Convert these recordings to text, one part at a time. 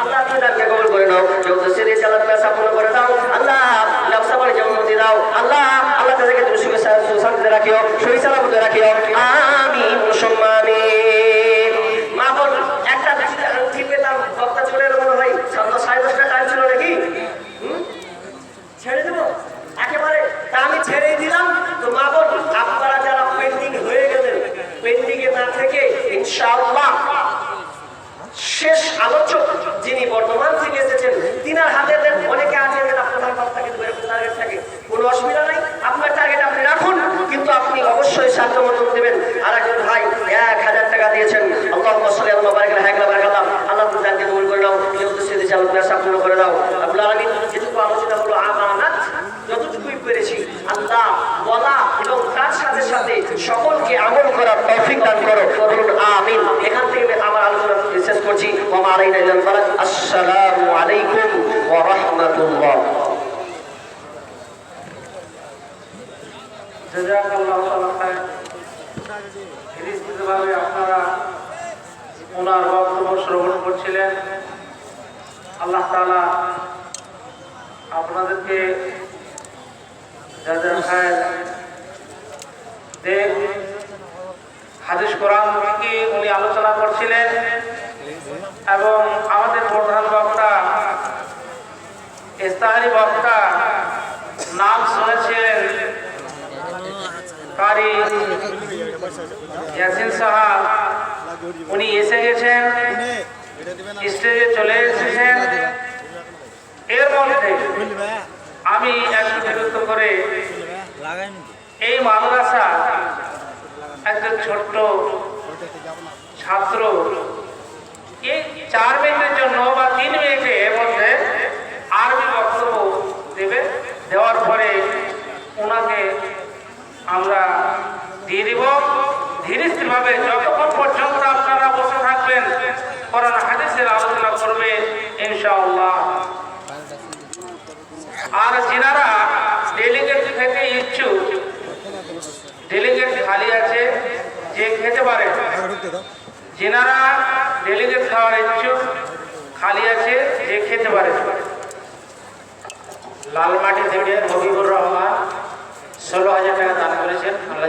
আল্লাহ করে নাও। যৌথ সিরে করে দাও আল্লাহ ব্যবসা বাণিজ্য উন্নতি দাও। আল্লাহ আল্লাহ তাদেরকে তুমি সুখে সুশান্তিতে রাখিও সহি সালামতে রাখিও। আহ দেখায় হাদিস কোরআন থেকে উনি আলোচনা করছিলেন এবং আমাদের প্রধান বক্তা, ইস্তাহারি বক্তা নাম শুনেছিলেন কারি ইয়াসিন সাহা উনি এসে গেছেন, স্টেজে চলে এসেছেন। এর মধ্যে আমি একটু বিরক্ত করে এই মাদ্রাসা একজন ছোট্ট ছাত্র। এই চার মিনিটের জন্য বা তিন মিনিটের মধ্যে আরবি বক্তব্য দেবে, দেওয়ার পরে ওনাকে আমরা দিয়ে দিব। ধীরস্থিরভাবে যতক্ষণ পর্যন্ত আপনারা বসে থাকবেন, কোরআন হাদিসের আলোচনা করবে, ইনশাআল্লাহ। আর খালি আছে, যে খেতে পারে। যেনারা ডেলিগেট খাওয়ার ইচ্ছুক, খালি আছে, যে খেতে পারে। লালমাটি থেকে হবিবুর রহমান ষোলো হাজার টাকা দান করেছেন। আল্লাহ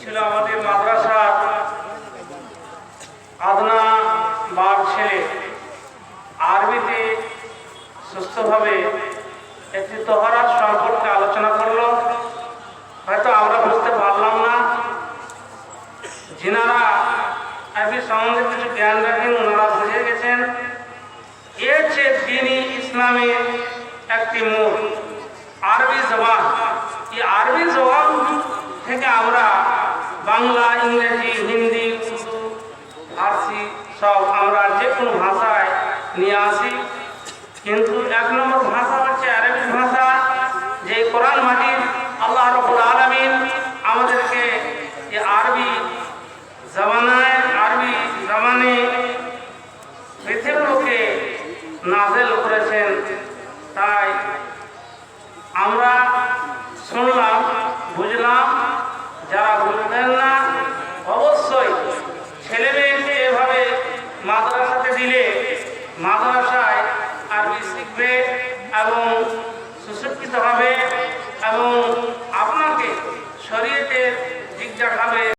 ছিল আমাদের মাদ্রাসার আদনা বার ছেলে। আরবিতে সুস্থভাবে একটি তহারাত সম্পর্কে আলোচনা করল। হয়তো আমরা বুঝতে পারলাম না। যিনারা আরবি সম্বন্ধে কিছু জ্ঞান রাখেন, ওনারা বুঝে গেছেন। এর চেয়ে তিনি ইসলামের একটি মূল। আরবি জবান থেকে আমরা বাংলা, ইংরেজি, হিন্দি উর্দু ফার্সি সব আমরা যে কোনো ভাষায় নিয়ে আসি। কিন্তু এক নম্বর ভাষা হচ্ছে আরবি ভাষা, যে কোরআন মাটির আল্লাহ রবুল আলমিন আমাদেরকে যে আরবি জমানায় আরবি জমানে পৃথিবীর লোকে নাজেল করেছেন। তাই আমরা শুনলাম বুঝলাম যারা